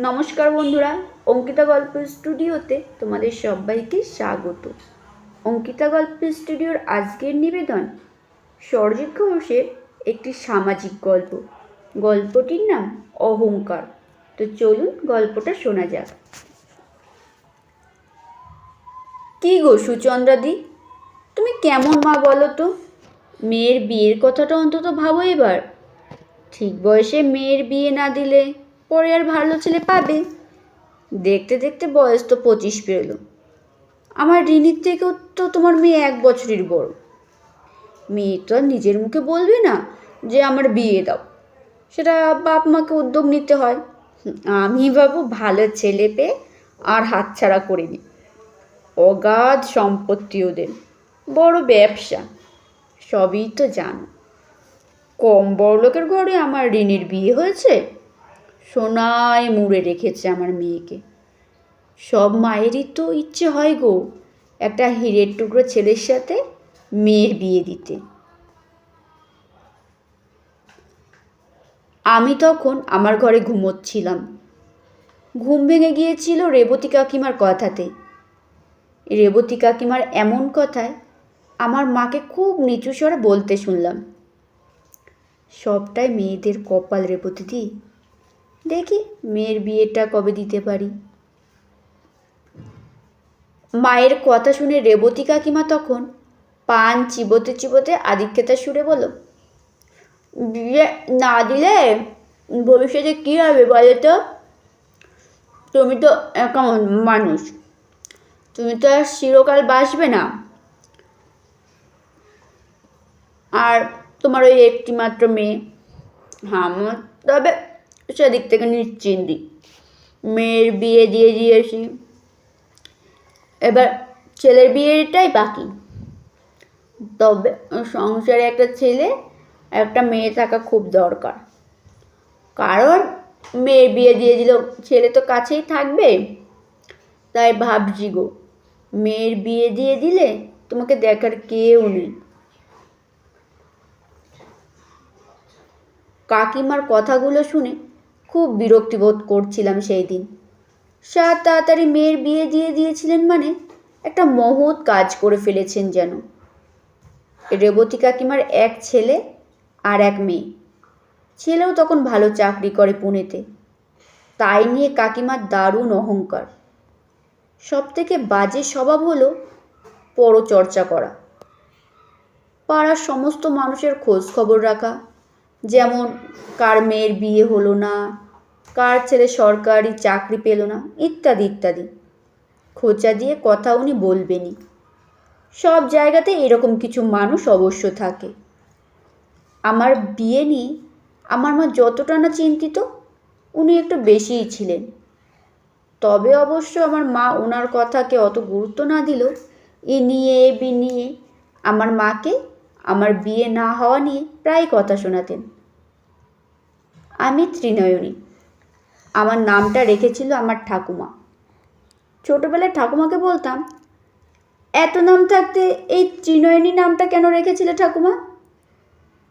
নমস্কার বন্ধুরা, অঙ্কিতা গল্প স্টুডিওতে তোমাদের সবাইকে স্বাগত। অঙ্কিতা গল্প স্টুডিওর আজকের নিবেদন সরজিৎ ঘোষের একটি সামাজিক গল্প। গল্পটির নাম অহংকার। তো চলুন গল্পটা শোনা যাক। কি গো সুচন্দ্রাদি? তুমি কেমন মা বলো তো? মেয়ের বিয়ের কথাটা অন্তত ভাবো এবার। ঠিক বয়সে মেয়ের বিয়ে না দিলে পরে আর ভালো ছেলে পাবে? দেখতে দেখতে বয়স তো পঁচিশ পেরোলো। আমার ঋণীর থেকেও তো তোমার মেয়ে এক বছরের বড়। মেয়ে তো আর নিজের মুখে বলবে না যে আমার বিয়ে দাও। সেটা বাপ মাকে উদ্যোগ নিতে হয়। আমি বাবু ভালো ছেলে পেয়ে আর হাতছাড়া করিনি। অগাধ সম্পত্তি ওদের। বড় ব্যবসা। সবই তো জানো। কম বড় লোকের ঘরে আমার ঋণের বিয়ে হয়েছে? সোনায় মুড়ে রেখেছে আমার মেয়েকে। সব মায়েরই তো ইচ্ছে হয় গো একটা হীরের টুকরো ছেলের সাথে মেয়ের বিয়ে দিতে। আমি তখন আমার ঘরে ঘুমোচ্ছিলাম। ঘুম ভেঙে গিয়েছিল রেবতী কাকিমার কথাতে। রেবতী কাকিমার এমন কথায় আমার মাকে খুব নিচু স্বরে বলতে শুনলাম। সবটাই মেয়েদের কপাল রেবতী দি দেখি মেয়ের বিয়েটা কবে দিতে পারি। মায়ের কথা শুনে রেবতী কাকিমা তখন পান চিবোতে চিবোতে আদিক্ষেতা সুরে বলল, বিয়ে না দিলে ভবিষ্যতে কী হবে বলো তো? তুমি তো কেমন মানুষ। তুমি তো আর চিরকাল বাসবে না। আর তোমার ওই একটি মাত্র মেয়ে। আমার তবে সেদিক থেকে নিশ্চিন্তি মেয়ের বিয়ে দিয়ে দিয়েছি। এবার ছেলের বিয়েটাই বাকি। তবে সংসারে একটা ছেলে, একটা মেয়ে থাকা খুব দরকার। কারণ মেয়ের বিয়ে দিয়ে দিল, ছেলে তো কাছেই থাকবে। তাই ভাবছি গো, মেয়ের বিয়ে দিয়ে দিলে তোমাকে দেখার কেউ নেই। কাকিমার কথাগুলো শুনে খুব বিরক্তিবোধ করছিলাম সেই দিন। সাত তাড়াতাড়ি মেয়ের বিয়ে দিয়ে দিয়েছিলেন মানে একটা মহৎ কাজ করে ফেলেছেন যেন। রেবতী কাকিমার এক ছেলে আর এক মেয়ে। ছেলেও তখন ভালো চাকরি করে পুনেতে। তাই নিয়ে কাকিমার দারুণ অহংকার। সব থেকে বাজে স্বভাব হলো পরচর্চা করা। পাড়ার সমস্ত মানুষের খোঁজ খবর রাখা যেমন, কার মেয়ের বিয়ে হলো না, কার ছেলে সরকারি চাকরি পেল না, ইত্যাদি ইত্যাদি। খোঁচা দিয়ে কথা উনি বলবেনই। সব জায়গাতে এরকম কিছু মানুষ অবশ্য থাকে। আমার বিয়ে নিয়ে আমার মা যতটা না চিন্তিত, উনি একটু বেশিই ছিলেন। তবে অবশ্য আমার মা ওনার কথাকে অত গুরুত্ব না দিল এ নিয়ে বি নিয়ে আমার মাকে আমার বিয়ে না হওয়া নিয়ে প্রায় কথা শোনাতেন। আমি ত্রিনয়নী। আমার নামটা রেখেছিল আমার ঠাকুমা। ছোটোবেলায় ঠাকুমাকে বলতাম, এত নাম থাকতে এই ত্রিনয়নী নামটা কেন রেখেছিলে ঠাকুমা?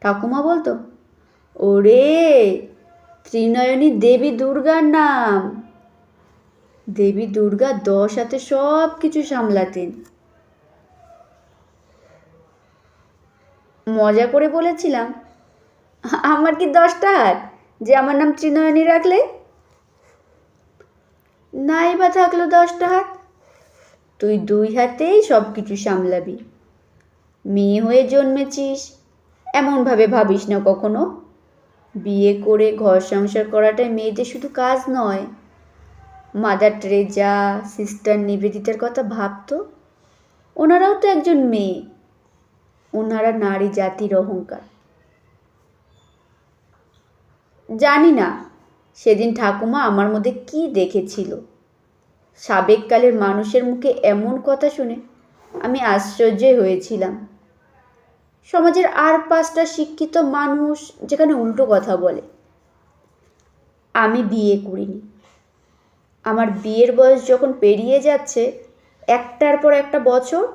ঠাকুমা বলতো, ওরে, ত্রিনয়নী দেবী দুর্গার নাম। দেবী দুর্গা দশ হাতে সব কিছু সামলাতেন। মজা করে বলেছিলাম। আমার কি দশটা হাত? যে আমার নাম ত্রিনয়নী রাখলে? নাই বা থাকল দশটা হাত। তুই দুই হাতেই সব কিছু সামলাবি। মেয়ে হয়ে জন্মেছিস, এমনভাবে ভাবিস না কখনো? বিয়ে করে ঘর সংসার করাটাই মেয়েদের শুধু কাজ নয়। মাদার ট্রেজা সিস্টার নিবেদিতার কথা ভাবতো? ওনারাও তো একজন মেয়ে। ওনারা নারী, জাতির অহংকার। জানি না, সেদিন ঠাকুমা আমার মধ্যে কি দেখেছিল। সাবেককালের মানুষের মুখে এমন কথা শুনে আমি আশ্চর্যই হয়েছিলাম। সমাজের আর পাঁচটা শিক্ষিত মানুষ যেখানে উল্টো কথা বলে। আমি বিয়ে করিনি। আমার বিয়ের বয়স যখন পেরিয়ে যাচ্ছে, একটার পর একটা বছর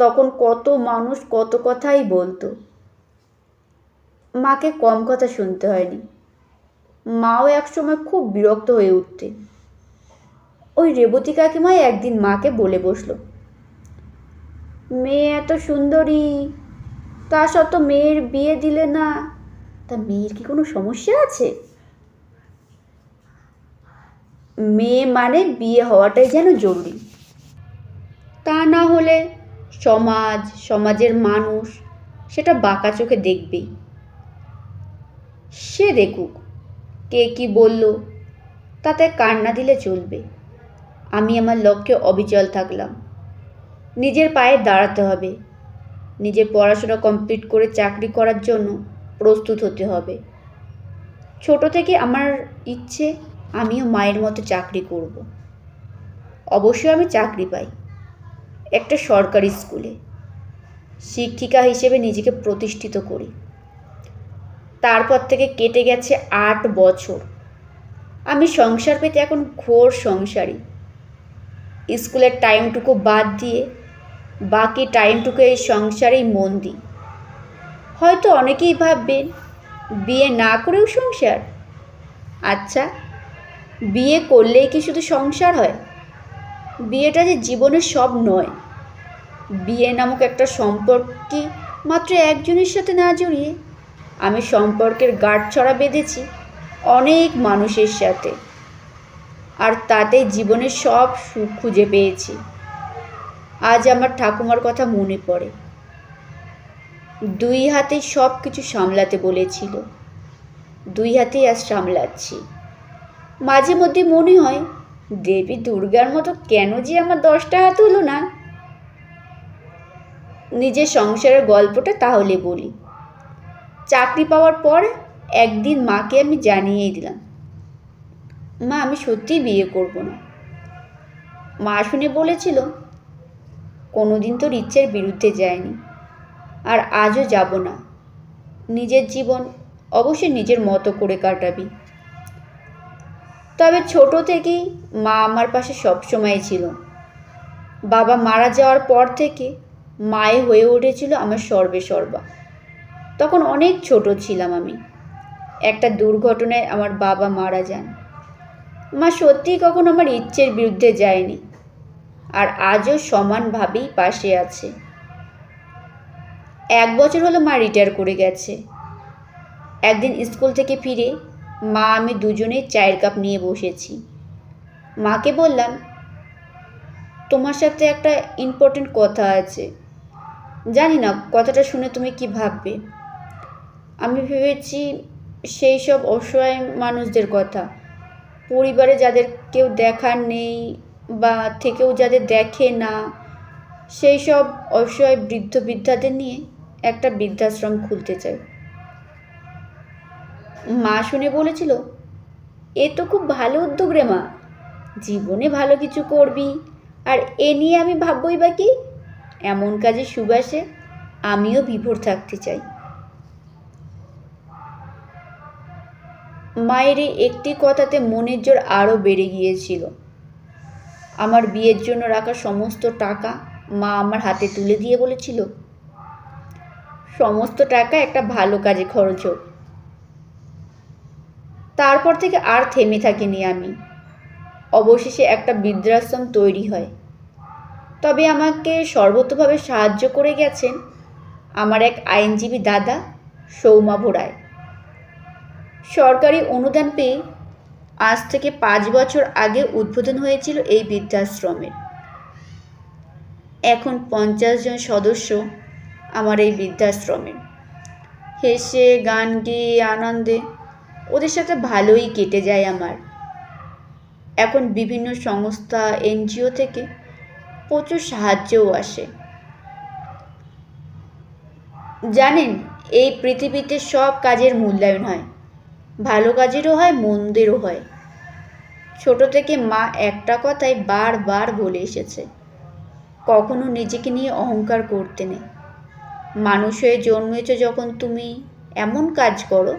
তখন কত মানুষ কত কথাই বলতো। মাকে কম কথা শুনতে হয়নি। মাও একসময় খুব বিরক্ত হয়ে উঠতেন ওই রেবতী কাকিমাই একদিন মাকে বলে বসল, মেয়ে এত সুন্দরী, তা সত্ত্বেও মেয়ের বিয়ে দিলে না, তা মেয়ের কি কোনো সমস্যা আছে? মেয়ে মানে বিয়ে হওয়াটাই যেন জরুরি। তা না হলে সমাজ, সমাজের মানুষ, সেটা বাঁকা চোখে দেখবেই। সে দেখুক, কে কি বলল, তাতে কান্না দিলে চলবে। আমি আমার লক্ষ্যে অবিচল থাকলাম। নিজের পায়ে দাঁড়াতে হবে। নিজের পড়াশোনা কমপ্লিট করে চাকরি করার জন্য প্রস্তুত হতে হবে। ছোট থেকে আমার ইচ্ছে, আমিও মায়ের মতো চাকরি করব। অবশ্যই আমি চাকরি পাই। একটা সরকারি স্কুলে। শিক্ষিকা হিসেবে নিজেকে প্রতিষ্ঠিত করি। তারপর থেকে কেটে গেছে আট বছর। আমি সংসার পেতে এখন ঘোর সংসারী। স্কুলের টাইমটুকু বাদ দিয়ে বাকি টাইমটুকু এই সংসারেই মন দিই। হয়তো অনেকেই ভাববেন, বিয়ে না করেও সংসার? আচ্ছা বিয়ে করলেই কি শুধু সংসার হয়? বিয়েটা যে জীবনের সব নয়। বিয়ে নামক একটা সম্পর্ককে মাত্র একজনের সাথে না জড়িয়ে আমি সম্পর্কের গাঢ় ছড়া বেঁধেছি অনেক মানুষের সাথে। আর তাতে জীবনের সব সুখ খুঁজে পেয়েছি। আজ আমার ঠাকুমার কথা মনে পড়ে। দুই হাতে সব কিছু সামলাতে বলেছিল। দুই হাতেই আজ সামলাচ্ছি। মাঝে মধ্যে মনে হয় দেবী দুর্গার মতো কেন যে আমার দশটা হাত হলো না? নিজের সংসারের গল্পটা তাহলে বলি। চাকরি পাওয়ার পর একদিন মাকে আমি জানিয়েই দিলাম, মা, আমি সত্যিই বিয়ে করব না। মা শুনে বলেছিল, কোনোদিন তোর ইচ্ছের বিরুদ্ধে যায়নি আর আজও যাব না। নিজের জীবন অবশ্যই নিজের মতো করে কাটাবি। তবে ছোট থেকেই মা আমার পাশে সবসময় ছিল। বাবা মারা যাওয়ার পর থেকে মায়ে হয়ে উঠেছিল আমার সর্বে সর্বা। তখন অনেক ছোট ছিলাম আমি। একটা দুর্ঘটনায় আমার বাবা মারা যান। মা সত্যিই কখনো আমার ইচ্ছের বিরুদ্ধে যায়নি আর আজও সমানভাবেই পাশে আছে। এক বছর হলো মা রিটায়ার করে গেছে। একদিন স্কুল থেকে ফিরে মা, আমি দুজনেই চায়ের কাপ নিয়ে বসেছি। মাকে বললাম, তোমার সাথে একটা ইম্পর্টেন্ট কথা আছে। জানি না, কথাটা শুনে তুমি কি ভাববে? আমি ভেবেছি সেই সব অসহায় মানুষদের কথা। পরিবারে যাদের কেউ দেখার নেই বা থেকেও যাদের দেখে না, সেই সব অসহায় বৃদ্ধ বৃদ্ধাদের নিয়ে একটা বৃদ্ধাশ্রম খুলতে চাই। মা শুনে বলেছিল, এ তো খুব ভালো উদ্যোগ রে মা। জীবনে ভালো কিছু করবি। আর এ নিয়ে আমি ভাববই বা কি? এমন কাজে সুবাসে আমিও বিভোর থাকতে চাই। মায়ের এই একটি কথাতে মনের জোর আরও বেড়ে গিয়েছিল। আমার বিয়ের জন্য রাখা সমস্ত টাকা মা আমার হাতে তুলে দিয়ে বলেছিল, সমস্ত টাকা একটা ভালো কাজে খরচ হোক। তারপর থেকে আর থেমে থাকিনি আমি। অবশেষে একটা বৃদ্ধাশ্রম তৈরি হয়। তবে আমাকে সর্বতভাবে সাহায্য করে গেছেন আমার এক আইনজীবী দাদা সৌমাভ রায় সরকারি অনুদান পেয়ে আজ থেকে পাঁচ বছর আগে উদ্বোধন হয়েছিল এই বৃদ্ধাশ্রমের। এখন পঞ্চাশ জন সদস্য আমার এই বৃদ্ধাশ্রমের। হেসে, গান গেয়ে, আনন্দে ওদের সাথে ভালোই কেটে যায় আমার। এখন বিভিন্ন সংস্থা, এনজিও থেকে প্রচুর সাহায্যও আসে। জানেন, এই পৃথিবীতে সব কাজের মূল্যায়ন হয়। ভালো কাজেরও হয়, মন্দেরও হয়। ছোট থেকে মা একটা কথাই বারবার বলে এসেছে, কখনো নিজেকে নিয়ে অহংকার করতে নেই। মানুষ হয়ে জন্মেছ যখন তুমি এমন কাজ করো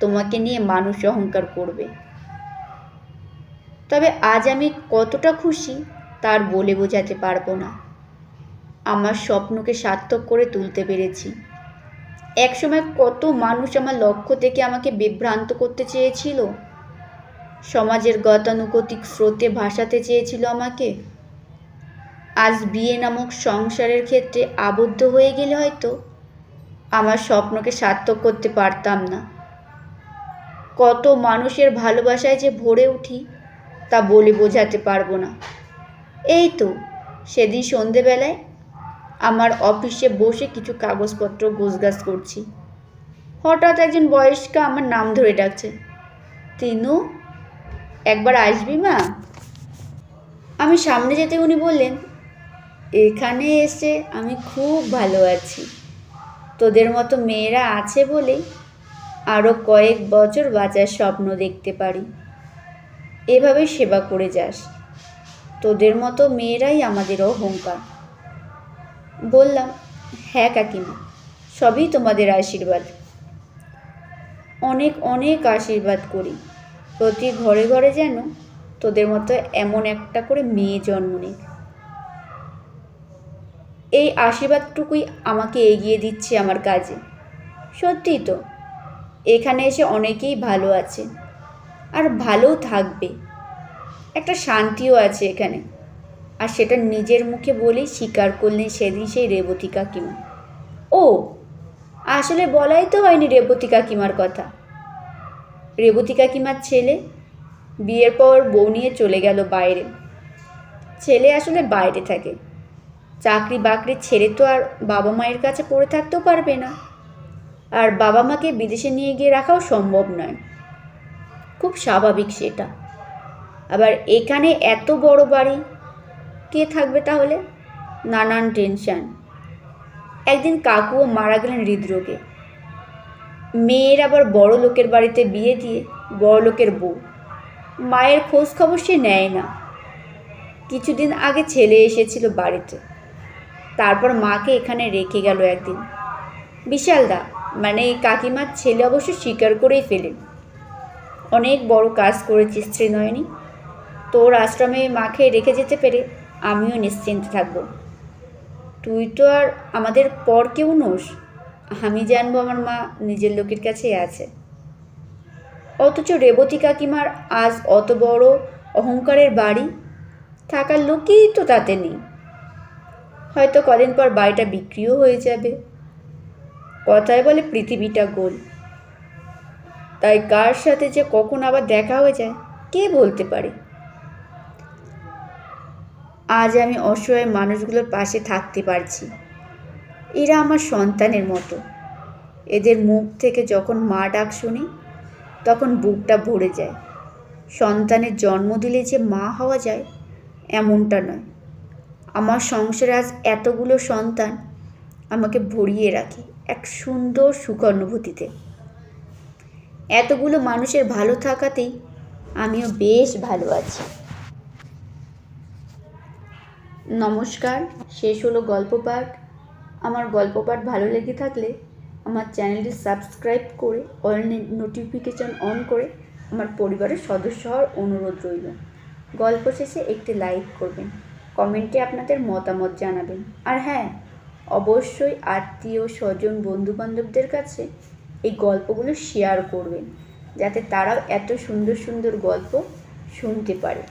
তোমাকে নিয়ে মানুষ অহংকার করবে। তবে আজ আমি কতটা খুশি তার বলে বোঝাতে পারব না। আমার স্বপ্নকে সার্থক করে তুলতে পেরেছি। একসময় কত মানুষ আমার লক্ষ্য থেকে আমাকে বিভ্রান্ত করতে চেয়েছিল। সমাজের গতানুগতিক স্রোতে ভাসাতে চেয়েছিল আমাকে। আজ বিয়ে নামক সংসারের ক্ষেত্রে আবদ্ধ হয়ে গেলে হয়তো আমার স্বপ্নকে সার্থক করতে পারতাম না। কত মানুষের ভালোবাসায় যে ভরে উঠি, তা বলে বোঝাতে পারব না। এই তো সেদিন সন্ধেবেলায় আমার অফিসে বসে কিছু কাগজপত্র গোছগাছ করছি। হঠাৎ একজন বয়স্কা আমার নাম ধরে ডাকছে। তিনু, একবার আসবি মা? আমি সামনে যেতে উনি বললেন, এখানে এসে আমি খুব ভালো আছি। তোদের মতো মেয়েরা আছে বলেই আরও কয়েক বছর বাঁচার স্বপ্ন দেখতে পারি। এভাবে সেবা করে যাস। তোদের মতো মেয়েরাই আমাদের অহংকার। বললাম হ্যাঁ কাকিমা, সবই তোমাদের আশীর্বাদ। অনেক অনেক আশীর্বাদ করি। প্রতি ঘরে ঘরে যেন তোদের মতো এমন একটা করে মেয়ে জন্ম নেই। এই আশীর্বাদটুকুই আমাকে এগিয়ে দিচ্ছে আমার কাজে। সত্যিই তো এখানে এসে অনেকেই ভালো আছে। আর ভালোও থাকবে। একটা শান্তিও আছে এখানে। আর সেটা নিজের মুখে বলেই স্বীকার করলেন সেদিন সেই রেবতী কাকিমা। ও, আসলে বলাই তো হয়নি রেবতী কাকিমার কথা। রেবতী কাকিমার ছেলে বিয়ের পর বউ নিয়ে চলে গেল বাইরে। ছেলে আসলে বাইরে থাকে। চাকরি বাকরি ছেড়ে তো আর বাবা মায়ের কাছে পড়ে থাকতেও পারবে না। আর বাবা মাকে বিদেশে নিয়ে গিয়ে রাখাও সম্ভব নয়। খুব স্বাভাবিক সেটা। আবার এখানে এত বড় বাড়ি, কে থাকবে তাহলে? নানান টেনশান। একদিন কাকুও মারা গেলেন হৃদরোগে। মেয়ের আবার বড় লোকের বাড়িতে বিয়ে দিয়ে বড় লোকের বউ। মায়ের খোঁজ খবর সে নেয় না। কিছুদিন আগে ছেলে এসেছিল বাড়িতে। তারপর মাকে এখানে রেখে গেল একদিন। বিশালদা মানে কাকিমার ছেলে অবশ্য স্বীকার করেই ফেলেন অনেক বড় কাজ করেছিস শ্রীনয়নী তোর আশ্রমে মাকে রেখে যেতে পেরে আমিও নিশ্চিন্ত থাকব। তুই তো আর আমাদের পর কেউ নোস। আমি জানব আমার মা নিজের লোকের কাছেই আছে। অথচ রেবতী কাকিমার আজ অত বড় অহংকারের বাড়ি, থাকার লোকই তো তাতে নেই। হয়তো কদিন পর বাড়িটা বিক্রিও হয়ে যাবে। কথায় বলে পৃথিবীটা গোল। তাই কার সাথে যে কখন আবার দেখা হয়ে যায়, কে বলতে পারে? আজ আমি অসহায় মানুষগুলোর পাশে থাকতে পারছি। এরা আমার সন্তানের মতো। এদের মুখ থেকে যখন মা ডাক শুনি, তখন বুকটা ভরে যায়। সন্তানের জন্ম দিলে যে মা হওয়া যায়, এমনটা নয়। আমার সংসারে আজ এতগুলো সন্তান আমাকে ভরিয়ে রাখে। এক সুন্দর সুখ অনুভূতিতে এতগুলো মানুষের ভালো থাকাতেই আমিও বেশ ভালো আছি। নমস্কার, শেষ হলো গল্প পাঠ। আমার গল্প পাঠ ভালো লেগে থাকলে আমার চ্যানেলটি সাবস্ক্রাইব করে, অল নোটিফিকেশন অন করে আমার পরিবারের সদস্য হওয়ার অনুরোধ রইল। গল্প শেষে একটি লাইক করবেন। কমেন্টে আপনাদের মতামত জানাবেন। আর হ্যাঁ অবশ্যই আত্মীয়, স্বজন, বন্ধুবান্ধবদের কাছে এই গল্পগুলো শেয়ার করবেন, যাতে তারাও এত সুন্দর সুন্দর গল্প শুনতে পারে।